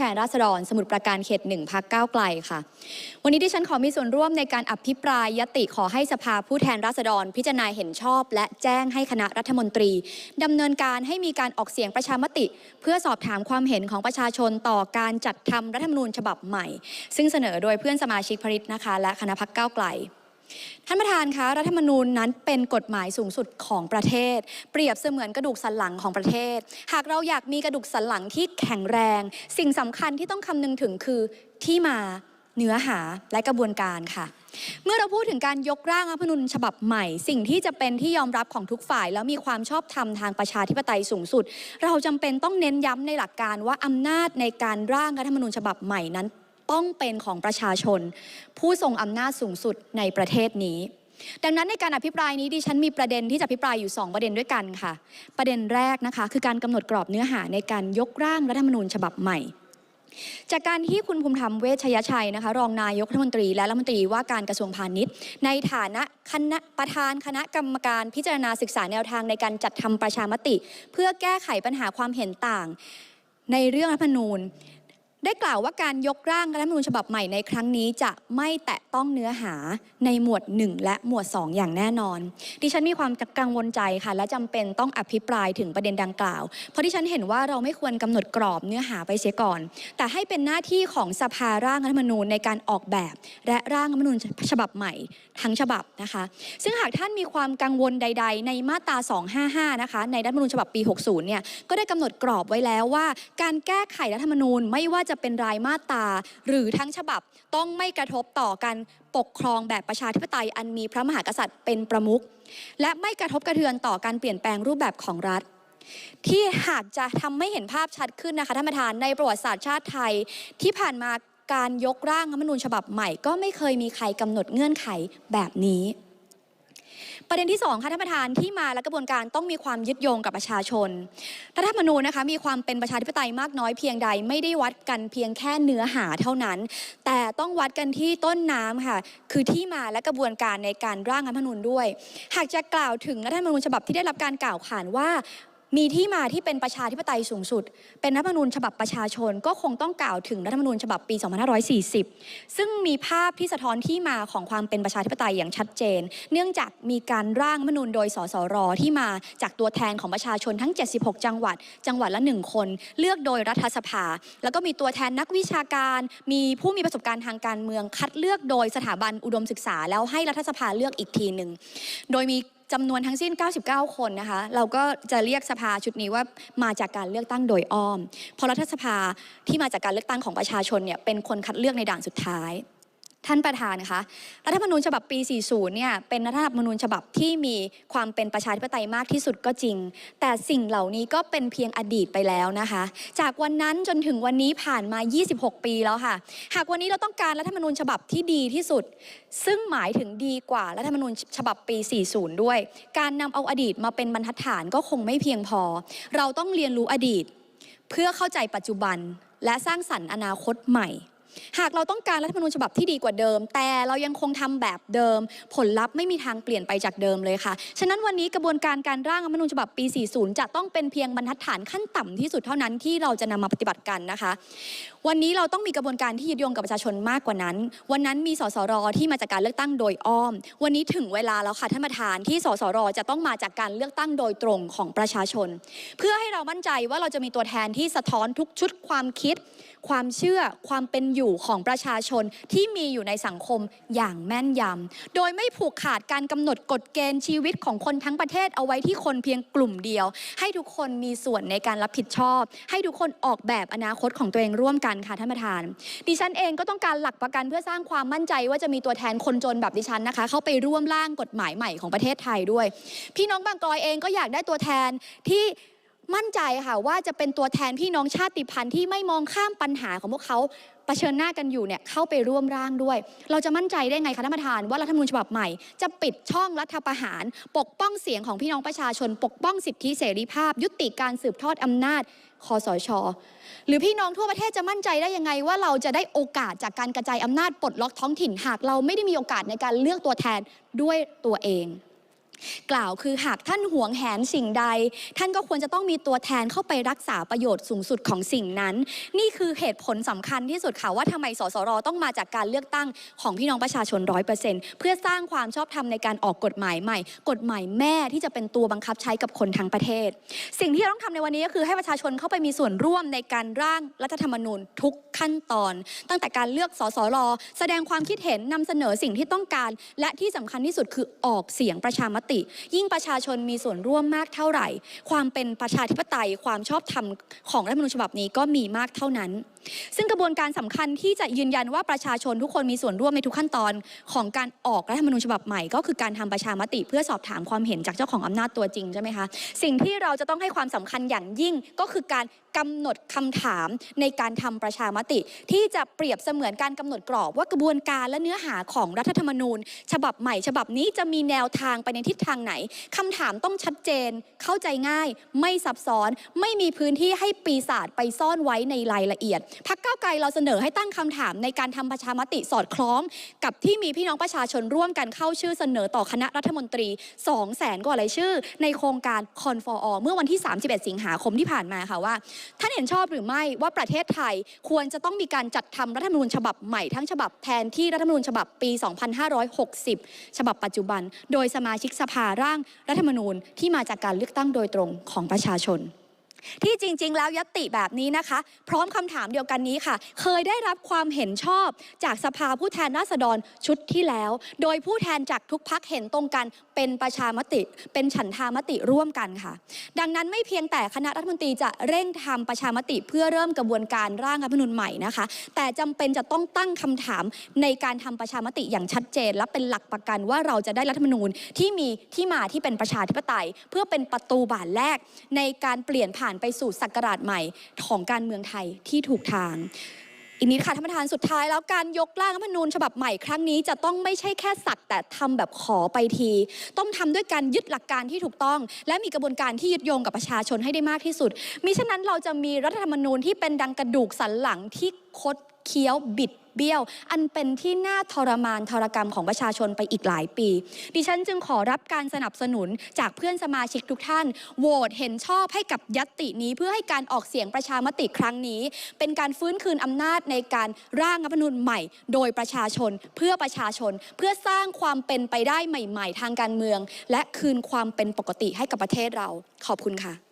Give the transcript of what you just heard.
แทนราษฎร สมุทรปราการเขตหนึ่งพักก้าวไกลค่ะ วันนี้ดิฉันขอมีส่วนร่วมในการอภิปรายยติขอให้สภาผู้แทนราษฎร พิจารณาเห็นชอบ และแจ้งให้คณะรัฐมนตรีดำเนินการให้มีการออกเสียงประชามติ เพื่อสอบถามความเห็นของประชาชนต่อการจัดทำรัฐธรรมนูญฉบับใหม่ ซึ่งเสนอโดยเพื่อนสมาชิกพริตนะคะ และคณะพักก้าวไกล ท่านประธานคะรัฐธรรมนูญนั้นเป็นกฎหมายสูงสุดของประเทศ เปรียบเสมือนกระดูกสันหลังของประเทศ หากเราอยากมีกระดูกสันหลังที่แข็งแรง สิ่งสำคัญที่ต้องคำนึงถึงคือที่มาเนื้อหาและกระบวนการค่ะ เมื่อเราพูดถึงการยกร่างรัฐธรรมนูญฉบับใหม่ สิ่งที่จะเป็นที่ยอมรับของทุกฝ่าย แล้วมีความชอบธรรมทางประชาธิปไตยสูงสุด เราจำเป็นต้องเน้นย้ำในหลักการว่าอำนาจในการร่างรัฐธรรมนูญฉบับใหม่นั้น ต้องเป็นของประชาชน ผู้ทรงอำนาจสูงสุดในประเทศนี้ ดังนั้นในการอภิปรายนี้ดิฉันมีประเด็นที่จะอภิปรายอยู่ 2 ประเด็นด้วยกันค่ะ ประเด็นแรกนะคะ คือการกำหนดกรอบเนื้อหาในการยกร่างรัฐธรรมนูญฉบับใหม่จากการที่คุณภูมิธรรมเวชยชัยนะคะ รองนายกรัฐมนตรีและรัฐมนตรีว่าการกระทรวงพาณิชย์ ในฐานะคณะประธานคณะกรรมการพิจารณาศึกษาแนวทางในการจัดทำประชามติ เพื่อแก้ไขปัญหาความเห็นต่าง ในเรื่องรัฐธรรมนูญ ได้กล่าวว่าการยกร่างรัฐธรรมนูญฉบับใหม่ในครั้งนี้จะไม่แตะต้องเนื้อหาในหมวด 1 และหมวด 2 อย่างแน่นอน ดิฉันมีความกังวลใจค่ะ และจำเป็นต้องอภิปรายถึงประเด็นดังกล่าว เพราะดิฉันเห็นว่าเราไม่ควรกำหนดกรอบเนื้อหาไปเสียก่อน แต่ให้เป็นหน้าที่ของสภาร่างรัฐธรรมนูญในการออกแบบ และร่างรัฐธรรมนูญฉบับใหม่ทั้งฉบับนะคะ ซึ่งหากท่านมีความกังวลใด ๆ ในมาตรา 255 นะคะในรัฐธรรมนูญฉบับปี 60 เนี่ยก็ได้กำหนดกรอบไว้แล้วว่า การแก้ไขรัฐธรรมนูญไม่ว่าจะเป็นรายมาตราหรือทั้งฉบับต้องไม่กระทบต่อการปกครองแบบประชาธิปไตยอันมีพระมหากษัตริย์เป็นประมุขและไม่กระทบกระเทือนต่อการเปลี่ยนแปลงรูปแบบของรัฐ ที่หากจะทำให้เห็นภาพชัดขึ้นนะคะท่านประธานในประวัติศาสตร์ชาติไทยที่ผ่านมาการยกร่างรัฐมนูญฉบับใหม่ ก็ไม่เคยมีใครกำหนดเงื่อนไขแบบนี้ ประเด็นที่ 2 ค่ะท่านประธานที่มาและกระบวนการต้องมีความยึดโยงกับประชาชนรัฐธรรมนูญนะคะมีความเป็นประชาธิปไตยมากน้อยเพียงใด ไม่ได้วัดกันเพียงแค่เนื้อหาเท่านั้น แต่ต้องวัดกันที่ต้นน้ำค่ะ คือที่มาและกระบวนการในการร่างรัฐธรรมนูญด้วย หากจะกล่าวถึงรัฐธรรมนูญฉบับที่ได้รับการกล่าวขานว่า มีที่มาที่เป็นประชาธิปไตยสูงสุด เป็นรัฐธรรมนูญฉบับประชาชน ก็คงต้องกล่าวถึงรัฐธรรมนูญฉบับปี 2540 ซึ่งมีภาพที่สะท้อนที่มาของความเป็นประชาธิปไตยอย่างชัดเจน เนื่องจากมีการร่างรัฐธรรมนูญโดยสสรที่มาจากตัวแทนของประชาชนทั้ง 76 จังหวัด จังหวัดละหนึ่งคน เลือกโดยรัฐสภา แล้วก็มีตัวแทนนักวิชาการ มีผู้มีประสบการณ์ทางการเมืองคัดเลือกโดยสถาบันอุดมศึกษา แล้วให้รัฐสภาเลือกอีกทีหนึ่งโดยมี จำนวนทั้งสิ้น 99 คนนะคะ เราก็จะเรียกสภาชุดนี้ว่ามาจากการเลือกตั้งโดยอ้อม เพราะรัฐสภาที่มาจากการเลือกตั้งของประชาชนเนี่ยเป็นคนคัดเลือกในด่านสุดท้าย ท่านประธานนะคะรัฐธรรมนูญฉบับปี 40 เนี่ย เป็นรัฐธรรมนูญฉบับที่มีความเป็นประชาธิปไตยมากที่สุดก็จริง แต่สิ่งเหล่านี้ก็เป็นเพียงอดีตไปแล้วนะคะ จากวันนั้นจนถึงวันนี้ผ่านมา 26 ปีแล้วค่ะ หากวันนี้เราต้องการรัฐธรรมนูญฉบับที่ดีที่สุด ซึ่งหมายถึงดีกว่ารัฐธรรมนูญฉบับปี 40 ด้วย การนำเอาอดีตมาเป็นบรรทัดฐานก็คงไม่เพียงพอ เราต้องเรียนรู้อดีต เพื่อเข้าใจปัจจุบันและสร้างสรรค์อนาคตใหม่ หากเราต้องการรัฐธรรมนูญฉบับที่ดีกว่าเดิม แต่เรายังคงทำแบบเดิม ผลลัพธ์ไม่มีทางเปลี่ยนไปจากเดิมเลยค่ะ ฉะนั้นวันนี้กระบวนการการร่างรัฐธรรมนูญฉบับปี 40 จะต้องเป็นเพียงบรรทัดฐานขั้นต่ำที่สุดเท่านั้นที่เราจะนำมาปฏิบัติกันนะคะ วันนี้เราต้องมีกระบวนการที่ยึดโยงกับประชาชนมากกว่านั้น วันนั้นมีสสรที่มาจากการเลือกตั้งโดยอ้อม วันนี้ถึงเวลาแล้วค่ะท่านประธานที่สสรจะต้องมาจากการเลือกตั้งโดยตรงของประชาชน เพื่อให้เรามั่นใจว่าเราจะมีตัวแทนที่สะท้อนทุกชุดความคิด ความเชื่อความเป็นอยู่ของประชาชนที่มีอยู่ในสังคมอย่างแม่นยำ โดยไม่ผูกขาดการกำหนดกฎเกณฑ์ชีวิตของคนทั้งประเทศเอาไว้ที่คนเพียงกลุ่มเดียว ให้ทุกคนมีส่วนในการรับผิดชอบ ให้ทุกคนออกแบบอนาคตของตัวเองร่วมกันค่ะท่านประธาน ดิฉันเองก็ต้องการหลักประกันเพื่อสร้างความมั่นใจว่าจะมีตัวแทนคนจนแบบดิฉันนะคะ เข้าไปร่วมร่างกฎหมายใหม่ของประเทศไทยด้วย พี่น้องบางกอยเองก็อยากได้ตัวแทนที่ มั่นใจค่ะว่าจะเป็นตัวแทนพี่น้องชาติพันธุ์ที่ไม่มองข้ามปัญหาของพวกเขาเผชิญหน้ากันอยู่เนี่ยเข้าไปร่วมร่างด้วย เราจะมั่นใจได้ไงคะท่านประธานว่ารัฐธรรมนูญฉบับใหม่จะปิดช่องรัฐประหาร ปกป้องเสียงของพี่น้องประชาชน ปกป้องสิทธิเสรีภาพ ยุติการสืบทอดอำนาจคอสช หรือพี่น้องทั่วประเทศจะมั่นใจได้ยังไง ว่าเราจะได้โอกาสจากการกระจายอำนาจปลดล็อกท้องถิ่นหากเราไม่ได้มีโอกาสในการเลือกตัวแทนด้วยตัวเอง กล่าวคือหากท่านหวงแหนสิ่งใด ท่านก็ควรจะต้องมีตัวแทนเข้าไปรักษาประโยชน์สูงสุดของสิ่งนั้น นี่คือเหตุผลสำคัญที่สุดค่ะว่าทำไมสสรต้องมาจากการเลือกตั้งของพี่น้องประชาชนร้อยเปอร์เซ็นต์เพื่อสร้างความชอบธรรมในการออกกฎหมายใหม่ กฎหมายแม่ที่จะเป็นตัวบังคับใช้กับคนทั้งประเทศ สิ่งที่เราต้องทำในวันนี้ก็คือให้ประชาชนเข้าไปมีส่วนร่วมในการร่างรัฐธรรมนูญทุกขั้นตอน ตั้งแต่การเลือกสสรแสดงความคิดเห็นนำเสนอสิ่งที่ต้องการ และที่สำคัญที่สุดคือออกเสียงประชามติยิ่งประชาชนมีส่วนร่วมมากเท่าไหร่ ความเป็นประชาธิปไตยความชอบธรรมของรัฐมนูญฉบับนี้ก็มีมากเท่านั้นซึ่งกระบวนการสำคัญที่จะยืนยันว่าประชาชนทุกคนมีส่วนร่วมในทุกขั้นตอนของการออกรัฐธรรมนูญฉบับใหม่ ก็คือการทำประชามติ เพื่อสอบถามความเห็นจากเจ้าของอำนาจตัวจริงใช่ไหมคะสิ่งที่เราจะต้องให้ความสำคัญอย่างยิ่งก็คือการกำหนดคำถามในการทำประชามติ ที่จะเปรียบเสมือนการกำหนดกรอบว่ากระบวนการและเนื้อหาของรัฐธรรมนูญ ฉบับใหม่ ฉบับนี้จะมีแนวทางไปในทิศทางไหนคำถามต้องชัดเจน เข้าใจง่าย ไม่ซับซ้อน ไม่มีพื้นที่ให้ปีศาจไปซ่อนไว้ในรายละเอียดพักเก้าไกลเราเสนอให้ตั้งคำถามในการทำประชามติสอดคล้อง กับที่มีพี่น้องประชาชนร่วมกันเข้าชื่อเสนอต่อคณะรัฐมนตรี 2 0 0แสนกว่ารายชื่อ ในโครงการคอนฟอร์เมื่อวันที่ 31 สิงหาคมที่ผ่านมาค่ะว่า ท่านเห็นชอบหรือไม่ว่าประเทศไทยควรจะต้องมีการจัดทำรัฐธรรมนูญฉบับใหม่ทั้งฉบับแทนที่รัฐธรรมนูญฉบับปี 2560 ฉบับปัจจุบัน โดยสมาชิกสภาร่างรัฐธรรมนูญที่มาจากการเลือกตั้งโดยตรงของประชาชน ที่จริง ๆ แล้วยติแบบนี้นะคะ พร้อมคำถามเดียวกันนี้ค่ะ เคยได้รับความเห็นชอบจากสภาผู้แทนราษฎรชุดที่แล้ว โดยผู้แทนจากทุกพักเห็นตรงกัน เป็นประชามติ เป็นฉันทามติร่วมกันค่ะ ดังนั้นไม่เพียงแต่คณะรัฐมนตรีจะเร่งทำประชามติเพื่อเริ่มกระบวนการร่างรัฐธรรมนูญใหม่นะคะ แต่จำเป็นจะต้องตั้งคำถามในการทำประชามติอย่างชัดเจน และเป็นหลักประกันว่าเราจะได้รัฐธรรมนูญที่มีที่มาที่เป็นประชาธิปไตย เพื่อเป็นประตูบานแรกในการเปลี่ยนผ่านไปสู่ศักราชใหม่ของการเมืองไทยที่ถูกทางอีกนิดค่ะท่านประธานสุดท้ายแล้วการยกร่างรัฐธรรมนูญฉบับใหม่ครั้งนี้จะต้องไม่ใช่แค่สักแต่ทำแบบขอไปที ต้องทำด้วยการยึดหลักการที่ถูกต้อง และมีกระบวนการที่ยึดโยงกับประชาชนให้ได้มากที่สุดมิฉะนั้นเราจะมีรัฐธรรมนูญที่เป็นดังกระดูกสันหลังที่คดเคี้ยวบิด เบี้ยว อันเป็นที่น่าทรมานทรกรรมของประชาชนไปอีกหลายปี ดิฉันจึงขอรับการสนับสนุนจากเพื่อนสมาชิกทุกท่าน โหวตเห็นชอบให้กับยัตตินี้ เพื่อให้การออกเสียงประชามติครั้งนี้ เป็นการฟื้นคืนอำนาจในการร่างรัฐธรรมนูญใหม่ โดยประชาชนเพื่อประชาชนเพื่อสร้างความเป็นไปได้ใหม่ ๆ ทางการเมือง และคืนความเป็นปกติให้กับประเทศเราขอบคุณค่ะ